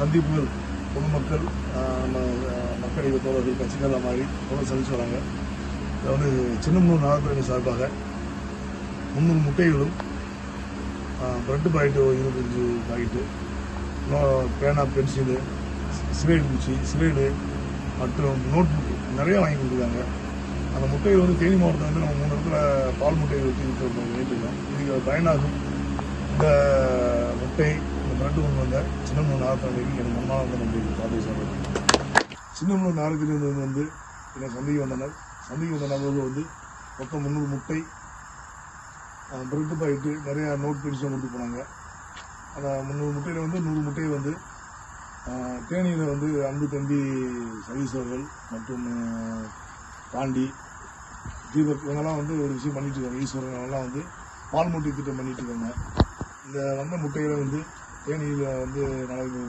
சந்திப்புகள் பொதுமக்கள் நம்ம மக்களை தோழர்கள் கட்சிகள் மாதிரி தொடர்ந்து சந்திச்சு வராங்க. இதில் வந்து சின்னமனூர் நகரத்துறை சார்பாக முந்நூறு முட்டைகளும் பிரெட் பாக்கெட்டு இருபத்தஞ்சு பாக்கெட்டு இன்னும் பேனா பென்சிலு சிலேடு குச்சி சிலேடு மற்றும் நோட் புக்கு நிறையா வாங்கி கொடுத்துருக்காங்க. அந்த முட்டைகள் வந்து தேனி மாவட்டத்தில் வந்து நம்ம மூணு இடத்துல பால் முட்டைகள் வச்சு விற்று வேண்டியிருக்கோம் இதுக்கு பயனாகும். இந்த முட்டை இந்த கொண்டு வந்த சின்னமனூர் நாகத்தன்மைக்கு எனக்கு வந்து நன்றி பாதை சொல்கிறேன் சின்னமனூர் நாகத்திலிருந்து வந்து என்னை சந்தைக்கு வந்தனர். சந்தைக்கு வந்த நபர்கள் வந்து மொத்தம் முந்நூறு முட்டை பிரெட்டு பாயிட்டு நிறைய நோட் பென்சிலும் கொண்டு போனாங்க. அந்த முந்நூறு முட்டையில் வந்து நூறு முட்டையை வந்து தேனியில் வந்து அன்பு தம்பி சதீஷ் அவர்கள் மற்றும் பாண்டி தீபக் இவங்கெல்லாம் வந்து ஒரு விஷயம் பண்ணிட்டு இருக்காங்க. ஈஸ்வரன் அவங்கெல்லாம் வந்து பால் மூட்டை திட்டம் பண்ணிட்டு இருக்காங்க. இந்த வந்த முட்டைகளை வந்து தேனியில் வந்து நாளைக்கு